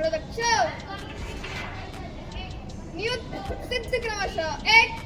Production नियुक्त सिद्ध क्रमशः. एक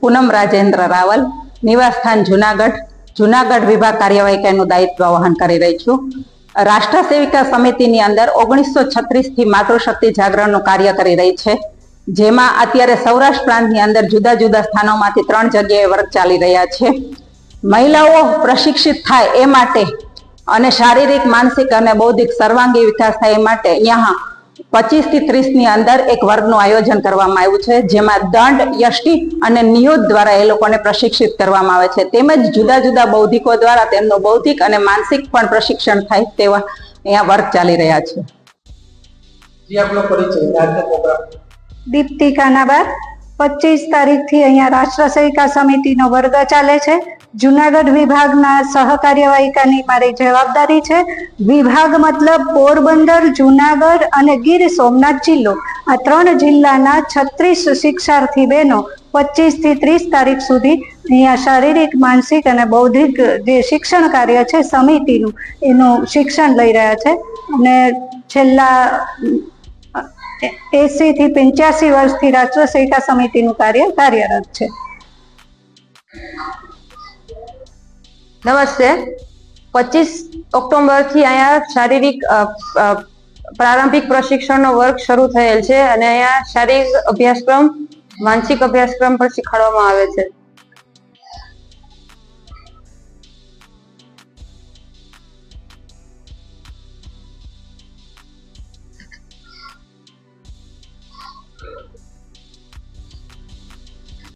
પૂનમ રાજેન્દ્ર રાવલ, નિવાસસ્થાન જુનાગઢ. જુનાગઢ વિભાગ કાર્યવાહિકાનું દાયિત્વ વહન કરી રહી છું. રાષ્ટ્ર સેવિકા સમિતિની અંદર ઓગણીસો છત્રીસથી માતૃશક્તિ જાગરણનું કાર્ય કરી રહી છે. જેમાં અત્યારે સૌરાષ્ટ્ર પ્રાંતની અંદર જુદા જુદા સ્થાનોમાંથી ત્રણ જગ્યાએ વર્ગ ચાલી રહ્યા છે. મહિલાઓ પ્રશિક્ષિત થાય એ માટે અને શારીરિક, માનસિક અને બૌદ્ધિક સર્વાંગી વિકાસ થાય એ માટે અહીંયા પચીસથી ત્રીસની અંદર એક વર્ગનું આયોજન કરવામાં આવ્યું છે જેમાં દંડ યષ્ટિ અને નિયોજ દ્વારા એ લોકોને પ્રશિક્ષિત કરવામાં આવે છે. તેમજ જુદા જુદા બૌદ્ધિકો દ્વારા તેમનું બૌદ્ધિક અને માનસિક પણ પ્રશિક્ષણ થાય તેવા અહીંયા વર્ગ ચાલી રહ્યા છે. જી આપનો પચીસ તારીખથી અહીંયા રાષ્ટ્ર સેવિકા સમિતિનો વર્ગ ચાલે છે. જુનાગઢ વિભાગના સહકાર્યવાહિકાની મારી જવાબદારી છે. વિભાગ મતલબ પોરબંદર, જુનાગઢ અને ગીર સોમનાથ જિલ્લો. આ ત્રણ જિલ્લાના છત્રીસ શિક્ષાર્થી બહેનો પચીસથી ત્રીસ તારીખ સુધી અહીંયા શારીરિક, માનસિક અને બૌદ્ધિક જે શિક્ષણ કાર્ય છે સમિતિનું, એનું શિક્ષણ લઈ રહ્યા છે. અને છેલ્લા એસી થી પંચ્યાસી વર્ષથી રાજ્ય સેવિકા સમિતિનું કાર્ય કાર્યરત છે. નમસ્તે. પચીસ ઓક્ટોબરથી અહીંયા શારીરિક પ્રારંભિક પ્રશિક્ષણનો વર્ગ શરૂ થયેલ છે અને અહીંયા શારીરિક અભ્યાસક્રમ, માનસિક અભ્યાસક્રમ પણ શીખવાડવામાં આવે છે.